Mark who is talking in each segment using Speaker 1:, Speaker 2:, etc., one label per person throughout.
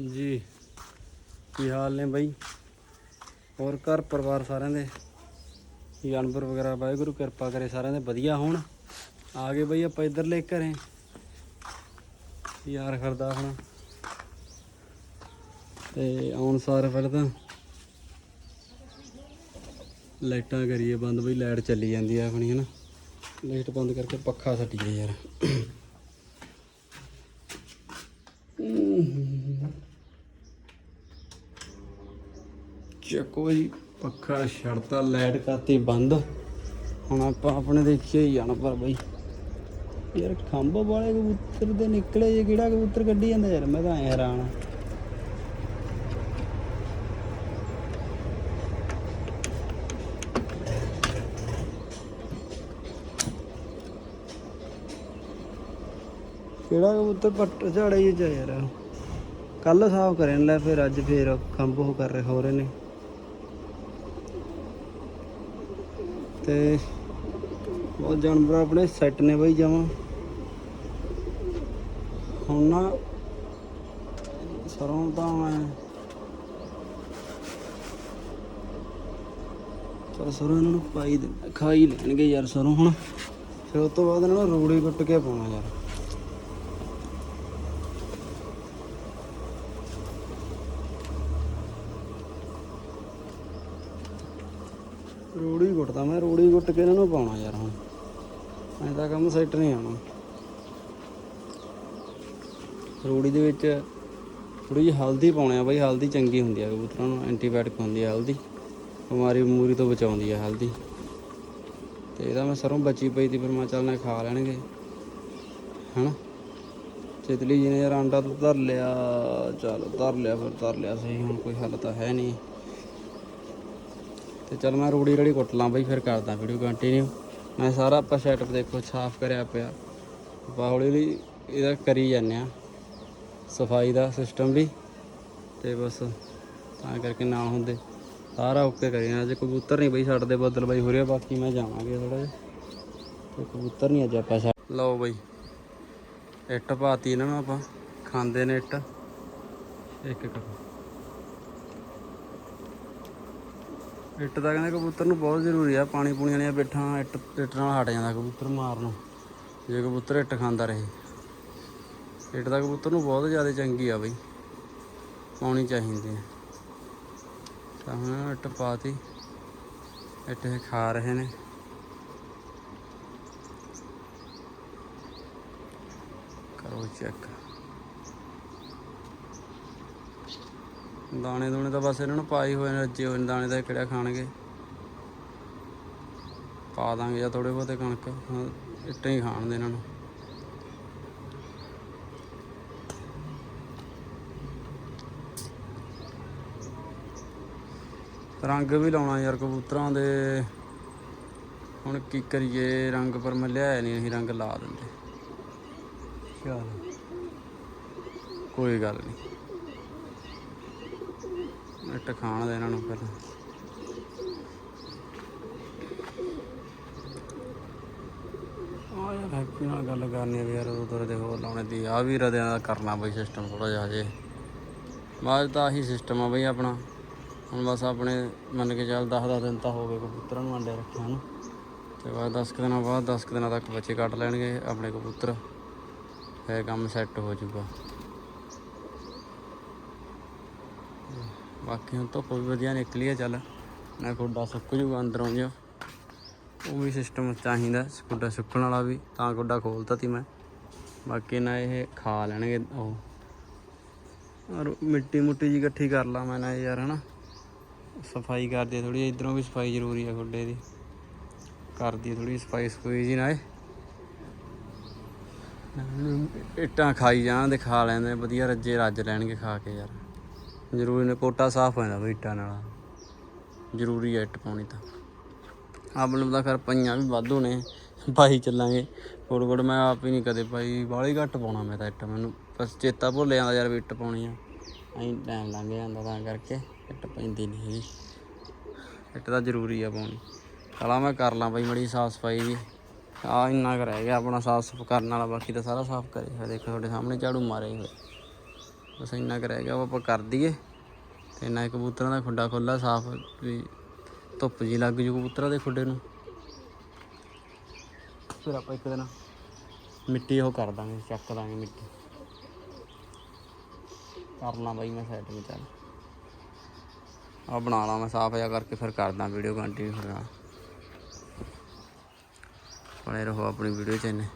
Speaker 1: ਜੀ, ਕੀ ਹਾਲ ਨੇ ਬਾਈ? ਹੋਰ ਘਰ ਪਰਿਵਾਰ ਸਾਰਿਆਂ ਦੇ? ਜਾਨਵਰ ਵਗੈਰਾ, ਵਾਹਿਗੁਰੂ ਕਿਰਪਾ ਕਰੇ ਸਾਰਿਆਂ ਦੇ, ਵਧੀਆ ਹੋਣ? ਆ ਗਏ ਬਾਈ ਆਪਾਂ ਇੱਧਰਲੇ ਘਰੇ। ਯਾਰ ਕਰਦਾ ਹੁਣ। ਤੇ ਆਉਣ ਸਾਰ ਫਿਰ ਤਾਂ ਲਾਈਟਾਂ ਕਰੀਏ ਬੰਦ ਬਈ, ਲਾਈਟ ਚੱਲੀ ਜਾਂਦੀ ਆ ਆਪਣੀ, ਹਨਾ। ਲਾਈਟ ਬੰਦ ਕਰਕੇ ਪੱਖਾ ਛੱਡੀਏ ਯਾਰ। ਚੱਕੋ ਜੀ, ਪੱਖਾ ਛੱਡਤਾ ਲਾਈਟ ਕਰਤੀ ਬੰਦ। ਹੁਣ ਆਪਾਂ ਆਪਣੇ ਦੇਖੀਏ ਹੀ ਜਾਣਾ ਪਰ ਬਈ। ਯਾਰ ਖੰਭ ਵਾਲੇ ਕਬੂਤਰ ਦੇ ਨਿਕਲੇ ਜੇ, ਕਿਹੜਾ ਕਬੂਤਰ ਕੱਢੀ ਜਾਂਦਾ ਯਾਰ? ਮੈਂ ਤਾਂ ਐ ਹੈਰਾਨ ਆ। ਕਿਹੜਾ ਕਬੂਤਰ ਪੱਟ ਝਾੜੇ ਹੀ ਜਾ ਯਾਰ। ਕੱਲ ਸਾਫ਼ ਕਰਨ ਲੈ ਫਿਰ ਅੱਜ ਫੇਰ ਖੰਭ ਉਹ ਕਰ ਰਹੇ ਹੋ ਰਹੇ ਨੇ। ਤੇ ਬਹੁਤ ਜਾਨਵਰ ਆਪਣੇ ਸੈੱਟ ਨੇ ਬਈ ਜਮਾਂ। ਹੁਣ ਨਾ ਸਰੋਂ ਤਾਂ ਮੈਂ ਚਲ ਸਰੋਂ ਇਹਨਾਂ ਨੂੰ ਪਾਈ ਦੇ ਖਾਈ ਲੈਣਗੇ ਯਾਰ ਸਰੋਂ ਹੁਣ। ਫਿਰ ਉਸ ਤੋਂ ਬਾਅਦ ਇਹਨਾਂ ਨੂੰ ਰੂੜੀ ਕੁੱਟ ਕੇ ਪਾਉਣਾ ਯਾਰ। ਰੋੜੀ ਕੁੱਟਦਾ, ਮੈਂ ਰੋੜੀ ਕੁੱਟ ਕੇ ਇਹਨਾਂ ਨੂੰ ਪਾਉਣਾ ਯਾਰ ਹੁਣ। ਐਂ ਤਾਂ ਕੰਮ ਸੈੱਟ ਨਹੀਂ ਆਉਣਾ। ਰੋੜੀ ਦੇ ਵਿੱਚ ਥੋੜੀ ਜਿਹੀ ਹਲਦੀ ਪਾਉਣੇ ਆ ਬਾਈ, ਹਲਦੀ ਚੰਗੀ ਹੁੰਦੀ ਆ ਕਬੂਤਰਾਂ ਨੂੰ, ਐਂਟੀਬਾਇਓਟਿਕ ਹੁੰਦੀ ਆ ਹਲਦੀ। ਬਿਮਾਰੀ ਬਮੂਰੀ ਤੋਂ ਬਚਾਉਂਦੀ ਆ ਹਲਦੀ। ਤੇ ਇਹਦਾ ਮੈਂ ਸਰੋਂ ਬਚੀ ਪਈ ਤੀ ਫਿਰ ਮੈਂ ਚੱਲ ਨਾ ਖਾ ਲੈਣਗੇ। ਹਨਾ? ਚਿਤਲੀ ਜੀ ਨੇ ਯਾਰ ਆਂਡਾ ਤਾਂ ਧਰ ਲਿਆ, ਚੱਲ ਧਰ ਲਿਆ, ਫਿਰ ਧਰ ਲਿਆ, ਸਹੀ ਹੁਣ ਕੋਈ ਹੱਲ ਤਾਂ ਹੈ ਨਹੀਂ। ਤੇ ਚਲ ਮੈਂ ਰੂੜੀ ਰੜੀ ਕੁੱਟ ਲਾਂ ਬਈ, ਫਿਰ ਕਰਦਾ ਵੀਡੀਓ ਕੰਟੀਨਿਊ ਮੈਂ ਸਾਰਾ ਆਪਾਂ ਸੈਟਅਪ ਦੇਖੋ, ਸਾਫ਼ ਕਰਿਆ ਪਿਆ। ਆਪਾਂ ਹੌਲੀ ਹੌਲੀ ਇਹਦਾ ਕਰੀ ਜਾਂਦੇ ਆ ਸਫ਼ਾਈ ਦਾ ਸਿਸਟਮ ਵੀ। ਤੇ ਬਸ ਤਾਂ ਕਰਕੇ ਨਾ ਹੁੰਦੇ। ਸਾਰਾ ਓਕੇ ਕਰੀ ਜਾਣਾ ਅੱਜ ਕਬੂਤਰ ਨਹੀਂ ਬਈ ਛੱਡਦੇ ਬੱਦਲ ਬਾਈ ਹੋ ਰਿਹਾ ਬਾਕੀ ਮੈਂ ਜਾਵਾਂਗੇ ਥੋੜਾ ਜਿਹਾ। ਤੇ ਕਬੂਤਰ ਨਹੀਂ ਅੱਜ ਆਪਾਂ ਛੱਡ ਲਓ ਬਈ। ਇੱਟ ਪਾਤੀ ਇਹਨਾਂ ਨੂੰ ਆਪਾਂ। ਖਾਂਦੇ ਨੇ ਇੱਟ। ਇੱਕ ਇੱਕ। ਇੱਟ ਦਾ ਕਹਿੰਦੇ ਕਬੂਤਰ ਨੂੰ ਬਹੁਤ ਜ਼ਰੂਰੀ ਆ, ਪਾਣੀ ਪੂਣੀ ਵਾਲੀਆਂ ਬੈਠਾਂ, ਇੱਟ ਇੱਟ ਨਾਲ ਹਟ ਜਾਂਦਾ ਕਬੂਤਰ ਮਾਰ ਨੂੰ। ਜੇ ਕਬੂਤਰ ਇੱਟ ਖਾਂਦਾ ਰਹੇ। ਇੱਟ ਦਾ ਕਬੂਤਰ ਨੂੰ ਬਹੁਤ ਜ਼ਿਆਦਾ ਚੰਗੀ ਆ ਬਈ। ਪਾਉਣੀ ਚਾਹੀਦੀ ਹੈ ਤਾਂ ਹੁਣ ਇੱਟ ਪਾਤੀ। ਇੱਟ ਖਾ ਰਹੇ ਨੇ। ਕਰੋ ਚੈੱਕ ਦਾਣੇ ਦੂਣੇ ਤਾਂ ਬਸ ਇਹਨਾਂ ਨੂੰ ਪਾਈ ਹੋਏ ਨੇ, ਰੱਜੇ ਹੋਏ ਨੇ, ਦਾਣੇ ਤਾਂ ਇਹ ਕਿਹੜਾ ਖਾਣਗੇ। ਪਾ ਦਾਂਗੇ ਜਾਂ ਥੋੜੇ ਬਹੁਤੇ ਕਣਕ ਇੱਟਾਂ ਹੀ ਖਾਣ ਦੇ ਇਹਨਾਂ ਨੂੰ। ਰੰਗ ਵੀ ਲਾਉਣਾ ਯਾਰ ਕਬੂਤਰਾਂ ਦੇ। ਹੁਣ ਕੀ ਕਰੀਏ, ਰੰਗ ਪਰ ਮੈਂ ਲਿਆਇਆ ਨਹੀਂ, ਅਸੀਂ ਰੰਗ ਲਾ ਦਿੰਦੇ। ਚਲ, ਕੋਈ ਗੱਲ ਨਹੀਂ। ਇੱਟ ਖਾਣ ਦੇ ਇਹਨਾਂ ਨੂੰ ਪਹਿਲਾਂ। ਆ ਯਾਰ ਹੈਪੀ ਨਾਲ ਗੱਲ ਕਰਨੀ ਵੀ ਯਾਰ ਉਧਰ ਦੇ ਹੋਰ ਲਾਉਣੇ ਦੀ ਆ ਵੀ ਰਦਿਆਂ ਦਾ ਕਰਨਾ ਬਈ ਸਿਸਟਮ ਥੋੜਾ ਜਿਹਾ ਹਜੇ। ਬਾਅਦ ਤਾਂ ਆਹੀ ਸਿਸਟਮ ਆ ਬਈ ਆਪਣਾ। ਹੁਣ ਬਸ ਆਪਣੇ ਮੰਨ ਕੇ ਚੱਲ 10 10 ਦਿਨ ਤਾਂ ਹੋ ਗਏ ਕਬੂਤਰਾਂ ਨੂੰ ਅੰਡੇ ਰੱਖਿਆ ਨੂੰ। ਤੇ ਬਾਅਦ 10 ਕੁ ਦਿਨਾਂ ਬਾਅਦ 10 ਕੁ ਦਿਨਾਂ ਤੱਕ ਬੱਚੇ ਕੱਟ ਲੈਣਗੇ ਆਪਣੇ ਕਬੂਤਰ। ਫਿਰ ਕੰਮ ਸੈੱਟ ਹੋ ਜਾਊਗਾ। ਬਾਕੀ ਹੁਣ ਧੁੱਪ ਵੀ ਵਧੀਆ ਨਿਕਲੀ ਹੈ ਚੱਲ। ਨਾ ਗੋਡਾ ਸੁੱਕ ਜੂਗਾ, ਅੰਦਰੋਂ ਜਿਹਾ ਉਹ ਵੀ ਸਿਸਟਮ ਚਾਹੀਦਾ, ਗੋਡਾ ਸੁੱਕਣ ਵਾਲਾ ਵੀ, ਤਾਂ ਗੋਡਾ ਖੋਲਤਾ ਤੀ ਮੈਂ। ਬਾਕੀ ਨਾ ਇਹ ਖਾ ਲੈਣਗੇ ਉਹ। ਔਰ ਮਿੱਟੀ ਮੁੱਟੀ ਜੀ ਇਕੱਠੀ ਕਰ ਲਾ ਮੈਂ ਨਾ ਯਾਰ, ਹਨਾ। ਸਫ਼ਾਈ ਕਰਦੀ ਥੋੜੀ ਇਧਰੋਂ ਵੀ ਸਫ਼ਾਈ ਜ਼ਰੂਰੀ ਹੈ ਗੋਡੇ ਦੀ। ਕਰਦੀ ਥੋੜੀ ਸਫ਼ਾਈ ਸਫੂਈ ਜੀ ਨਾ ਇਹ। ਇੱਟਾਂ ਖਾਈ ਜਾਣ ਤੇ ਖਾ ਲੈਂਦੇ, ਵਧੀਆ ਰੱਜੇ ਰੱਜ ਲੈਣਗੇ ਖਾ ਕੇ ਯਾਰ। ਜ਼ਰੂਰੀ ਨੇ ਕੋਟਾ ਸਾਫ਼ ਹੋ ਜਾਂਦਾ ਬਈ ਇੱਟਾਂ ਨਾਲ। ਜ਼ਰੂਰੀ ਹੈ ਇੱਟ ਪਾਉਣੀ ਤਾਂ। ਆਪ ਨੂੰ ਤਾਂ ਖਰ ਪਈਆਂ ਵੀ ਵਾਧੂ ਨੇ ਪਾਈ ਚੱਲਾਂਗੇ। ਕੋੜ ਕੋੜ ਮੈਂ ਆਪ ਹੀ ਨਹੀਂ ਕਦੇ ਪਾਈ ਬਾਹਲੀ ਘੱਟ ਪਾਉਣਾ ਮੈਂ ਤਾਂ ਇੱਟ ਮੈਨੂੰ। ਬਸ ਚੇਤਾ ਭੁੱਲ ਜਾਂਦਾ ਯਾਰ ਵੀ ਇੱਟ ਪਾਉਣੀ ਆ। ਐਂ ਟਾਈਮ ਲੰਘ ਜਾਂਦਾ ਤਾਂ ਕਰਕੇ ਇੱਟ ਪੈਂਦੀ ਨਹੀਂ ਹੈਗੀ। ਇੱਟ ਤਾਂ ਜ਼ਰੂਰੀ ਆ ਪਾਉਣੀ। ਚਲਾ ਮੈਂ ਕਰ ਲਾਂ ਬਈ ਮੜੀ ਸਾਫ਼ ਸਫ਼ਾਈ ਵੀ। ਆ ਇੰਨਾ ਕੁ ਰਹਿ ਗਿਆ ਆਪਣਾ ਸਾਫ਼ ਸੁਫ ਕਰਨ ਵਾਲਾ ਬਾਕੀ ਤਾਂ ਸਾਰਾ ਸਾਫ਼ ਕਰੇ ਹੋਇਆ ਦੇਖੋ ਤੁਹਾਡੇ ਸਾਹਮਣੇ ਝਾੜੂ ਮਾਰੇ ਹੋਏ। ਬਸ ਇੰਨਾ ਕੁ ਰਹਿ ਗਿਆ, ਉਹ ਆਪਾਂ ਕਰ ਦਈਏ। ਤੇ ਨਾ ਕਬੂਤਰਾਂ ਦਾ ਖੁੱਡਾ ਖੁੱਲਾ ਸਾਫ਼ ਵੀ ਧੁੱਪ ਜੀ ਲੱਗ ਜੂ ਕਬੂਤਰਾਂ ਦੇ ਖੁੱਡੇ ਨੂੰ। ਫਿਰ ਆਪਾਂ ਇੱਕ ਦਿਨ ਮਿੱਟੀ ਉਹ ਕਰ ਦਾਂਗੇ, ਚੱਕ ਦਾਂਗੇ ਮਿੱਟੀ। ਕਰ ਲਾਂ ਬਾਈ ਮੈਂ ਸਾਈਡ ਵਿੱਚ ਚੱਲ। ਆ ਬਣਾ ਲਾ ਮੈਂ, ਸਾਫ਼ ਜਿਹਾ ਕਰਕੇ ਫਿਰ ਕਰਦਾ ਵੀਡੀਓ ਕੰਟੀਨਿਊ ਫਿਰ ਬਣੇ ਰਹੋ ਆਪਣੀ ਵੀਡੀਓ ਚ ਇਹਨੇ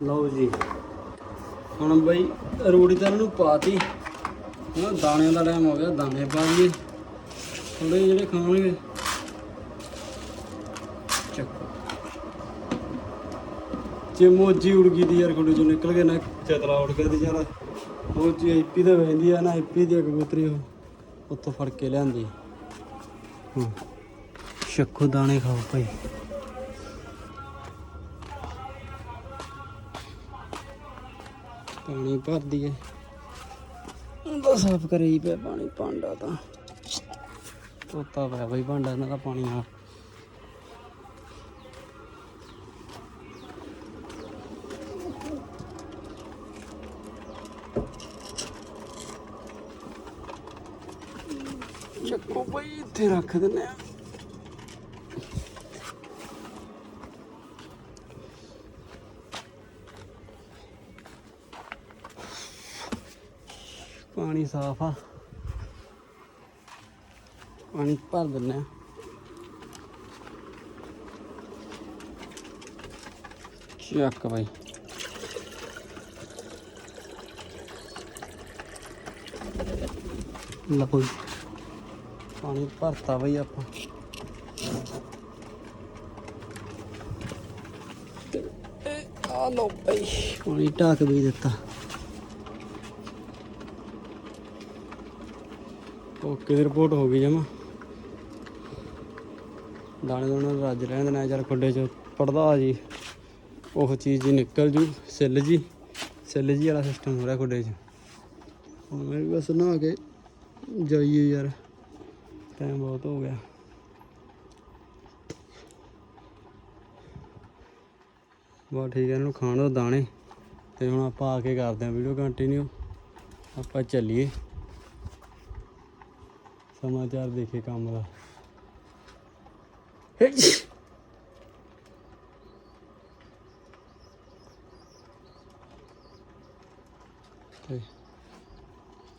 Speaker 1: ਲਓ ਜੀ। ਹੁਣ ਬਈ ਰੂੜੀ ਤਾਂ ਇਹਨੂੰ ਪਾਤੀ। ਹੁਣ ਦਾਣਿਆਂ ਦਾ ਟਾਈਮ ਹੋ ਗਿਆ, ਦਾਣੇ ਪਾ ਲਈਏ। ਥੋੜੇ ਜਿਹੜੇ ਖਾਣਗੇ। ਚੱਕੋ। ਜੇ ਮੋਜੀ ਉੜ ਗਈ ਦੀ ਯਾਰ ਖੁੱਡੇ ਚੋਂ ਨਿਕਲ ਗਏ ਨਾ ਚਤਰਾ ਉੜ ਗਿਆ ਤੇ ਯਾਰ। ਉਹ ਜੀ ਆਈਪੀ ਤੇ ਵੈਂਦੀ ਆ ਨਾ ਆਈਪੀ ਦੀ ਕਬੂਤਰੀ ਉਹ। ਉੱਥੋਂ ਫੜ ਕੇ ਲਿਆਂਦੀ। ਹਾਂ। ਸ਼ੱਕੂ ਦਾਣੇ ਖਾਓ ਭਾਈ। ਪਾਣੀ ਭਰ ਦਈਏ। ਉਹਦਾ ਸਾਫ਼ ਕਰੇ ਹੀ ਪਿਆ ਪਾਣੀ, ਭਾਂਡਾ ਤਾਂ। ਤੋਤਾ ਪਿਆ ਬਈ ਭਾਂਡਾ, ਇਹਨਾਂ ਦਾ ਪਾਣੀ ਨਾਲ ਚੱਕੋ ਬਈ, ਇੱਥੇ ਰੱਖ ਦਿੰਨੇ ਆ। ਪਾਣੀ ਸਾਫ਼ ਆ। ਪਾਣੀ ਭਰ ਦਿੰਨੇ ਆ। ਚੱਕ ਬਾਈ। ਲਓ ਪਾਣੀ ਭਰਤਾ ਬਈ ਆਪਾਂ। ਤੇ ਆ ਲਓ ਬਈ। ਪਾਣੀ ਢੱਕ ਵੀ ਦਿੱਤਾ। ਓਕੇ ਦੀ ਰਿਪੋਰਟ ਹੋ ਗਈ ਜਮਾ। ਦਾਣੇ ਦੋਣੇ ਰੱਜ ਰਹਿਣ ਦੇਣਾ ਯਾਰ ਖੁੱਡੇ ਚ, ਪੜਦਾ ਜੀ। ਉਹ ਚੀਜ਼ ਜੀ ਨਿਕਲ ਜੂ, ਸਿੱਲ ਜੀ। ਸਿੱਲ ਜੀ ਵਾਲਾ ਸਿਸਟਮ ਹੋ ਰਿਹਾ ਖੁੱਡੇ ਚ। ਹੁਣ ਮੈਂ ਵੀ ਬਸ ਨਹਾ ਕੇ ਜਾਈਏ ਯਾਰ। ਟਾਈਮ ਬਹੁਤ ਹੋ ਗਿਆ। ਬਾ ਠੀਕ ਹੈ, ਇਹਨੂੰ ਖਾਣ ਦੋ ਦਾਣੇ। ਤੇ ਹੁਣ ਆਪਾਂ ਆ ਕੇ ਕਰਦੇ ਆਂ ਵੀਡੀਓ ਕੰਟੀਨਿਊ ਆਪਾਂ ਚੱਲੀਏ। ਸਮਾਚਾਰ ਦੇਖੇ ਕੰਮ ਦਾ। ਤੇ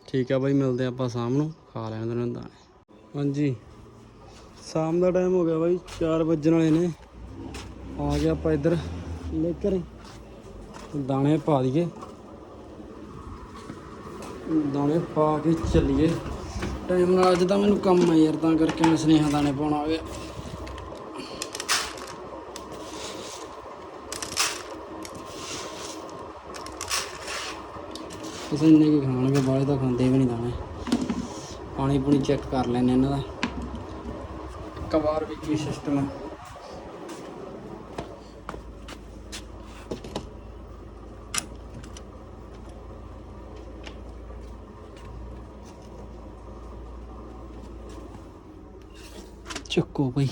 Speaker 1: ਠੀਕ ਆ ਬਾਈ, ਮਿਲਦੇ ਆਪਾਂ ਸ਼ਾਮ ਨੂੰ। ਖਾ ਲੈਣ ਦੇ ਦਾਣੇ। ਹਾਂਜੀ। ਸ਼ਾਮ ਦਾ ਟਾਈਮ ਹੋ ਗਿਆ ਬਾਈ 4 ਵੱਜਣ ਵਾਲੇ ਨੇ। ਆ ਗਿਆ ਆਪਾਂ ਇੱਧਰ ਲੈ ਕੇ ਦਾਣੇ ਪਾ ਦਈਏ। ਦਾਣੇ ਪਾ ਕੇ ਚੱਲੀਏ। ਟਾਈਮ ਨਾਲ ਅੱਜ ਤਾਂ ਮੈਨੂੰ ਕੰਮ ਆ ਯਾਰ, ਤਾਂ ਕਰਕੇ ਮੈਂ ਸੁਨੇਹਾ ਦਾਣੇ ਪਾਉਣ ਆ ਗਿਆ। ਕਿਸੇ ਨੇ ਕੀ ਖਾਣਗੇ ਬਾਲੇ ਤਾਂ ਖਾਂਦੇ ਵੀ ਨਹੀਂ ਦਾਣੇ। ਪਾਣੀ ਪੂਣੀ ਚੈੱਕ ਕਰ ਲੈਣੇ ਇਹਨਾਂ ਦਾ। ਕਵਾਰ ਵੀ ਕੀ ਸਿਸਟਮ ਹੈ ਚੱਕੋ ਬਈ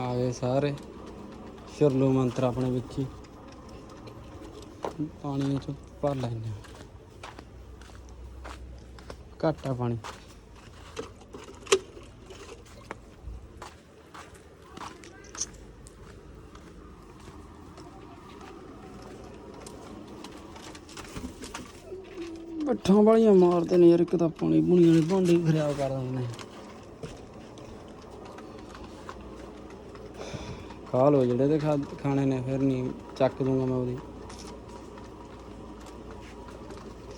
Speaker 1: ਆਏ ਸਾਰੇ। ਸ਼ਰਲੂ ਮੰਤਰ ਆਪਣੇ ਵਿੱਚ ਹੀ। ਪਾਣੀ ਚ ਭਰ ਲੈਣੇ ਘੱਟ ਆ ਪਾਣੀ। ਬੱਠਾਂ ਵਾਲੀਆਂ ਮਾਰਦੇ ਨੇ ਯਾਰ, ਇੱਕ ਤਾਂ ਪਾਣੀ ਬੁਣੀ ਵਾਲੇ ਭਾਂਡੇ ਖਰਾਬ ਕਰ ਦਿੰਦੇ ਨੇ। ਖਾ ਲੋ ਜਿਹੜੇ ਤੇ ਖਾਣੇ ਨੇ, ਫਿਰ ਨਹੀਂ ਚੱਕ ਦੂੰਗਾ ਮੈਂ ਉਹਦੀ।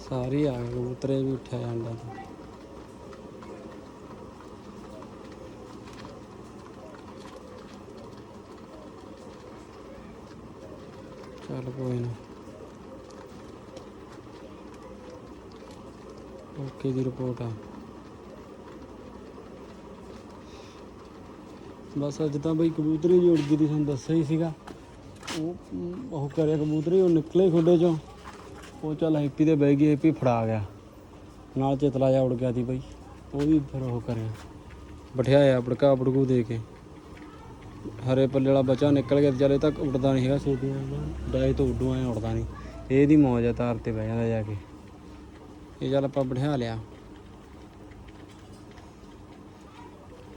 Speaker 1: ਸਾਰੀ ਆ ਗਏ ਕਬੂਤਰੇ ਵੀ ਉੱਠਿਆ ਜਾਂਦਾ ਤਾਂ। ਚੱਲ ਕੋਈ ਨਾ। ਓਕੇ ਦੀ ਰਿਪੋਰਟ ਆ। ਬਸ ਅੱਜ ਤਾਂ ਬਈ ਕਬੂਤਰੀ ਜੀ ਉੜ ਗਈ ਦੀ ਤੁਹਾਨੂੰ ਦੱਸਿਆ ਹੀ ਸੀਗਾ। ਉਹ ਉਹ ਕਰਿਆ ਕਬੂਤਰੀ ਉਹ ਨਿਕਲੇ ਖੁੱਡੇ ਚੋਂ। ਉਹ ਚੱਲ ਹੈਪੀ ਤੇ ਬਹਿ ਗਈ ਹੈਪੀ ਫੜਾ ਗਿਆ। ਨਾਲ ਚਿਤਲਾ ਜਾ ਉੜ ਗਿਆ ਸੀ ਬਈ। ਉਹ ਵੀ ਫਿਰ ਉਹ ਕਰਿਆ। ਬਿਠਾਇਆ ਬੜਕਾ ਬੜਕੂ ਦੇ ਕੇ। ਹਰੇ ਪੱਲੇ ਵਾਲਾ ਬਚਾ ਨਿਕਲ ਗਿਆ ਵਿਚਾਰੇ ਤੱਕ ਉੱਡਦਾ ਨਹੀਂ ਹੈਗਾ, ਸੋਟੂ ਡਾਏ ਤੋਂ ਉੱਡੂ ਐ ਉੱਡਦਾ ਨਹੀਂ। ਇਹਦੀ ਮੌਜ ਆ ਤਾਰ ਤੇ ਬਹਿ ਜਾਂਦਾ ਜਾ ਕੇ। ਇਹ ਚੱਲ ਆਪਾਂ ਬਿਠਾ ਲਿਆ।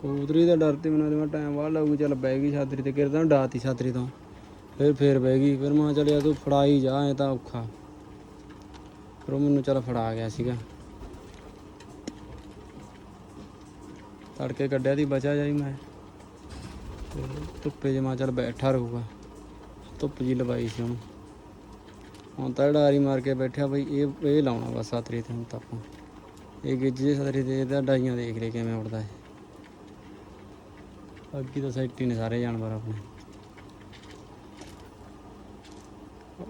Speaker 1: ਕਬੂਤਰੀ ਦਾ ਡਰ ਤੇ ਮੈਨੂੰ ਮੈਂ ਟਾਈਮ ਬਾਅਦ ਲੱਗੂ, ਚੱਲ ਬਹਿ ਗਈ ਛਾਤਰੀ ਤੇ, ਕਿਰਦਾ ਡਾਤੀ ਛਾਤਰੀ ਤੋਂ। ਫਿਰ ਫੇਰ ਬਹਿ ਗਈ, ਫਿਰ ਮੈਂ ਚੱਲਿਆ ਤੂੰ ਫੜਾਈ ਜਾ, ਐ ਤਾਂ ਔਖਾ। ਫਿਰ ਉਹ ਮੈਨੂੰ ਚੱਲ ਫੜਾ ਗਿਆ ਸੀਗਾ। ਤੜਕੇ ਕੱਢਿਆ ਦੀ ਬਚਾ ਜਾਈ ਮੈਂ। ਤੇ ਧੁੱਪੇ ਜਮਾ ਚੱਲ ਬੈਠਾ ਰਹੂਗਾ। ਧੁੱਪ ਜੀ ਲਵਾਈ ਸੀ ਉਹਨੂੰ। ਹੁਣ ਤਾਂ ਡਾਰੀ ਮਾਰ ਕੇ ਬੈਠਿਆ ਬਈ, ਇਹ ਇਹ ਲਾਉਣਾ ਬਸ ਸਾਤਰੀ ਤੇ ਹੁਣ ਤਾਂ ਆਪਾਂ। ਇਹ ਗਿੱਜੇ ਸਤਰੀ ਤੇ ਇਹਦਾ ਡਾਈਆਂ ਦੇਖ ਲੈ ਕਿਵੇਂ ਉੱਡਦਾ ਹੈ ਅੱਗੇ ਤਾਂ ਸੈੱਟ ਹੀ ਨੇ ਸਾਰੇ ਜਾਨਵਰ ਆਪਣੇ।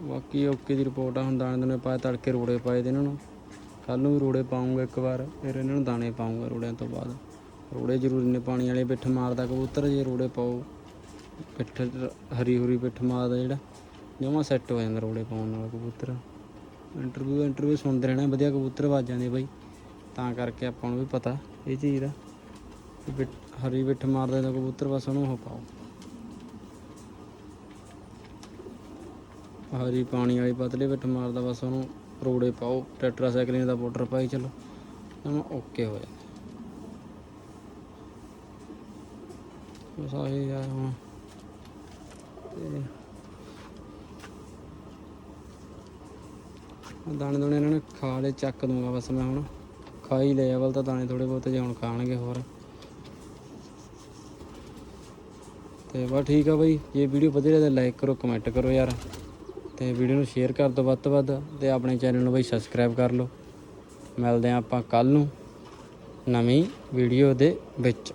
Speaker 1: ਬਾਕੀ ਓਕੇ ਦੀ ਰਿਪੋਰਟ ਆ, ਹੁਣ ਦਾਣੇ ਦਾਣੇ ਪਾਏ, ਤੜਕੇ ਰੋੜੇ ਪਾਏ ਦੇ ਇਹਨਾਂ ਨੂੰ। ਕੱਲ ਨੂੰ ਵੀ ਰੋੜੇ ਪਾਉਂਗਾ ਇੱਕ ਵਾਰ, ਫਿਰ ਇਹਨਾਂ ਨੂੰ ਦਾਣੇ ਪਾਉਂਗਾ ਰੋੜਿਆਂ ਤੋਂ ਬਾਅਦ। ਰੋੜੇ ਜ਼ਰੂਰੀ ਨੇ ਪਾਣੀ ਵਾਲੇ ਪਿੱਠ ਮਾਰਦਾ ਕਬੂਤਰ, ਜੇ ਰੋੜੇ ਪਾਓ, ਪਿੱਠ ਹਰੀ ਹੁਰੀ ਪਿੱਠ ਮਾਰਦਾ ਜਿਹੜਾ। ਜਮਾ ਸੈੱਟ ਹੋ ਜਾਂਦਾ ਰੋੜੇ ਪਾਉਣ ਨਾਲ ਕਬੂਤਰ। ਇੰਟਰਵਿਊ ਇੰਟਰਵਿਊ ਸੁਣਦੇ ਰਹਿਣਾ, ਵਧੀਆ ਕਬੂਤਰ ਵੱਜ ਜਾਂਦੇ ਬਾਈ। ਤਾਂ ਕਰਕੇ ਆਪਾਂ ਨੂੰ ਵੀ ਪਤਾ ਇਹ ਚੀਜ਼ ਦਾ ਹਰੀ ਪਿੱਠ ਮਾਰਦੇ ਤਾਂ ਕਬੂਤਰ, ਬਸ ਉਹਨੂੰ ਉਹ ਪਾਓ। ਹਰੀ ਪਾਣੀ ਵਾਲੀ ਪਤਲੇ ਪਿੱਠ ਮਾਰਦਾ, ਬਸ ਉਹਨੂੰ ਰੋੜੇ ਪਾਓ। ਟੈਟਰਾਸਾਈਕਲਿਨ ਦਾ ਪਾਊਡਰ ਪਾਈ, ਚਲੋ। ਜਮਾ ਓਕੇ ਹੋ ਜਾਂਦਾ। ਬਸ ਆਹੀ ਆ ਹੁਣ। ਤੇ ਦਾਣੇ ਦੋਣੇ ਇਹਨਾਂ ਨੇ ਖਾ ਲਏ, ਚੱਕ ਦੂੰਗਾ ਬਸ ਮੈਂ ਹੁਣ। ਖਾ ਹੀ ਲਿਆ ਅਵਲ ਤਾਂ ਦਾਣੇ ਥੋੜੇ ਬਹੁਤੇ ਜੇ ਹੁਣ ਖਾਣਗੇ ਹੋਰ। ਤੇ ਬਸ ਠੀਕ ਆ ਬਈ, ਜੇ ਵੀਡੀਓ ਵਧੀਆ ਲੱਗੇ ਲਾਈਕ ਕਰੋ, ਕਮੈਂਟ ਕਰੋ ਯਾਰ। ਤੇ ਵੀਡੀਓ ਨੂੰ ਸ਼ੇਅਰ ਕਰ ਦਿਓ ਵੱਧ ਤੋਂ ਵੱਧ, ਤੇ ਆਪਣੇ ਚੈਨਲ ਨੂੰ ਬਈ ਸਬਸਕ੍ਰਾਈਬ ਕਰ ਲਓ। ਮਿਲਦੇ ਆ ਆਪਾਂ ਕੱਲ ਨੂੰ ਨਵੀਂ ਵੀਡੀਓ ਦੇ ਵਿੱਚ।